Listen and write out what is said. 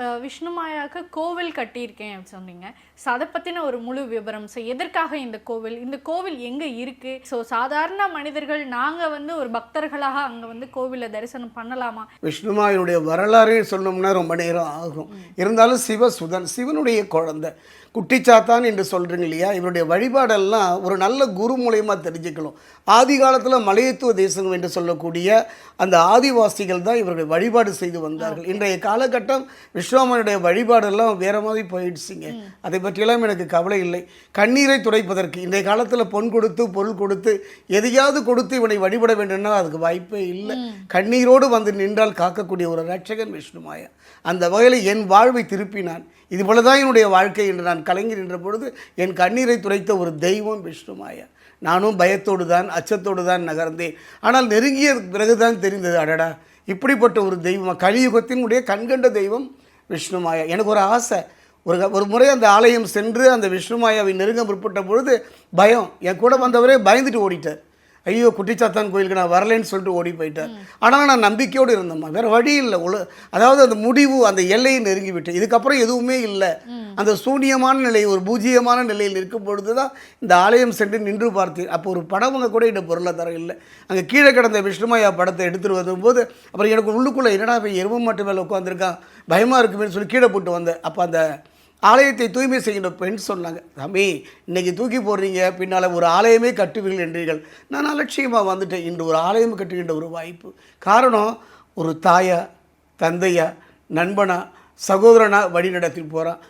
அஹ், விஷ்ணு மாயாவுக்கு கோவில் கட்டியிருக்கேன் சொன்னீங்க. ஸோ அதை பற்றின ஒரு முழு விவரம் ஸோ எதற்காக இந்த கோவில்? இந்த கோவில் எங்கே இருக்கு? ஸோ சாதாரண மனிதர்கள் நாங்கள் வந்து ஒரு பக்தர்களாக அங்கே வந்து கோவிலை தரிசனம் பண்ணலாமா? விஷ்ணுமாயனுடைய வரலாறே சொல்லணும்னா ரொம்ப நேரம் ஆகும். இருந்தாலும் சிவசுதன் சிவனுடைய குழந்தை குட்டிச்சாத்தான் என்று சொல்கிறீங்க இல்லையா? இவருடைய வழிபாடெல்லாம் ஒரு நல்ல குரு மூலயமா தெரிஞ்சுக்கணும். ஆதி காலத்தில் மலையத்துவ தேசம் என்று சொல்லக்கூடிய அந்த ஆதிவாசிகள் தான் இவருடைய வழிபாடு செய்து வந்தார்கள். இன்றைய காலகட்டம் விஸ்வாமனுடைய வழிபாடெல்லாம் வேற மாதிரி போயிடுச்சுங்க. அதை பற்றியெல்லாம் எனக்கு கவலை இல்லை. கண்ணீரை துடைப்பதற்கு இன்றைய காலத்தில் பொன் கொடுத்து பொருள் கொடுத்து எதையாவது கொடுத்து இவனை வழிபட வேண்டும்னா அதுக்கு வாய்ப்பே இல்லை. கண்ணீரோடு வந்து நின்றால் காக்கக்கூடிய ஒரு ரட்சகன் விஷ்ணுமாயா. அந்த வகையில் என் வாழ்வை திருப்பினான். இது போல தான் என்னுடைய வாழ்க்கை என்று நான் கலங்கி நின்ற பொழுது என் கண்ணீரை துடைத்த ஒரு தெய்வம் விஷ்ணுமாயா. நானும் பயத்தோடு தான் அச்சத்தோடு தான் நகர்ந்தேன். ஆனால் நெருங்கிய பிறகுதான் தெரிந்தது அடடா இப்படிப்பட்ட ஒரு தெய்வம் கலியுகத்தினுடைய கண்கண்ட தெய்வம் விஷ்ணுமாயா. எனக்கு ஒரு ஆசை. ஒரு க- ஒரு முறை அந்த ஆலயம் சென்று அந்த விஷ்ணுமாயாவை நெருங்க முற்பட்ட பொழுது பயம். என் கூட வந்தவரே பயந்துட்டு ஓடிட்டார். ஐயோ குட்டிச்சாத்தான் கோயிலுக்கு நான் வரலைன்னு சொல்லிட்டு ஓடி போயிட்டார். ஆனால் நான் நம்பிக்கையோடு இருந்தேம்மா வேற வழி இல்லை. உல அதாவது அந்த முடிவு அந்த எல்லையை நெருங்கி விட்டு இதுக்கப்புறம் எதுவுமே இல்லை. அந்த சூனியமான நிலை ஒரு பூஜ்ஜியமான நிலையில் இருக்கும் பொழுது தான் இந்த ஆலயம் சென்று நின்று பார்த்தேன். அப்போ ஒரு படவங்க கூட இந்த பொருளை தர இல்லை. அங்கே கீழே கிடந்த விஷ்ணுமாயா படத்தை எடுத்துட்டு வரும்போது அப்புறம் எனக்கு உள்ளுக்குள்ளே என்னடா இப்போ எருமை மாட்டு மேலே உட்காந்துருக்கான் பயமாக இருக்குமேன்னு சொல்லி கீழே போட்டு வந்தேன். அப்போ அந்த ஆலயத்தை தூய்மை செய்கின்ற பெண் சொன்னாங்க ரமி இன்றைக்கி தூக்கி போடுறீங்க பின்னால் ஒரு ஆலயமே கட்டுவீர்கள் என்றீர்கள். நான் அலட்சியமாக வந்துட்டேன். இன்று ஒரு ஆலயம் கட்டுகின்ற ஒரு வாய்ப்பு. காரணம் ஒரு தாயா தந்தையா நண்பனா சகோதரனாக வழி நடத்தி போகிறான்